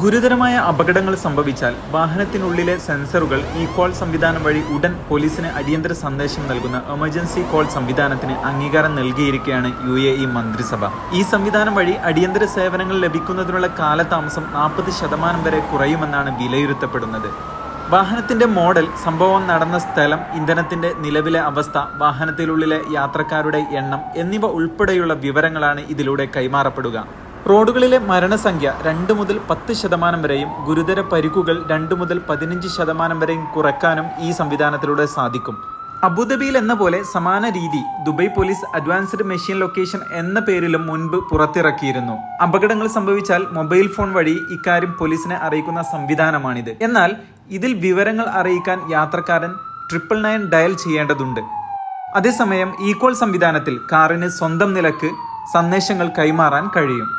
ഗുരുതരമായ അപകടങ്ങൾ സംഭവിച്ചാൽ വാഹനത്തിനുള്ളിലെ സെൻസറുകൾ ഈ കോൾ സംവിധാനം വഴി ഉടൻ പോലീസിന് അടിയന്തര സന്ദേശം നൽകുന്ന എമർജൻസി കോൾ സംവിധാനത്തിന് അംഗീകാരം നൽകിയിരിക്കുകയാണ് യു എ ഇ മന്ത്രിസഭ. ഈ സംവിധാനം വഴി അടിയന്തര സേവനങ്ങൾ ലഭിക്കുന്നതിനുള്ള കാലതാമസം നാൽപ്പത് ശതമാനം വരെ കുറയുമെന്നാണ് വിലയിരുത്തപ്പെടുന്നത്. വാഹനത്തിന്റെ മോഡൽ സംഭവം നടന്ന സ്ഥലം ഇന്ധനത്തിന്റെ നിലവിലെ അവസ്ഥ വാഹനത്തിലുള്ളിലെ യാത്രക്കാരുടെ എണ്ണം എന്നിവ ഉൾപ്പെടെയുള്ള വിവരങ്ങളാണ് ഇതിലൂടെ കൈമാറപ്പെടുക. റോഡുകളിലെ മരണസംഖ്യ രണ്ട് മുതൽ പത്ത് ശതമാനം വരെയും ഗുരുതര പരിക്കുകൾ രണ്ട് മുതൽ പതിനഞ്ച് ശതമാനം വരെയും കുറയ്ക്കാനും ഈ സംവിധാനത്തിലൂടെ സാധിക്കും. അബുദാബിയിൽ എന്ന പോലെ സമാന രീതി Dubai police advanced machine location എന്ന പേരിലും മുൻപ് പുറത്തിറക്കിയിരുന്നു. അപകടങ്ങൾ സംഭവിച്ചാൽ മൊബൈൽ ഫോൺ വഴി ഇക്കാര്യം പോലീസിനെ അറിയിക്കുന്ന സംവിധാനമാണിത്. എന്നാൽ ഇതിൽ വിവരങ്ങൾ അറിയിക്കാൻ യാത്രക്കാരൻ ട്രിപ്പിൾ നയൻ ഡയൽ ചെയ്യേണ്ടതുണ്ട്. അതേസമയം ഈ കോൾ സംവിധാനത്തിൽ കാറിന് സ്വന്തം നിലയ്ക്ക് സന്ദേശങ്ങൾ കൈമാറാൻ കഴിയും.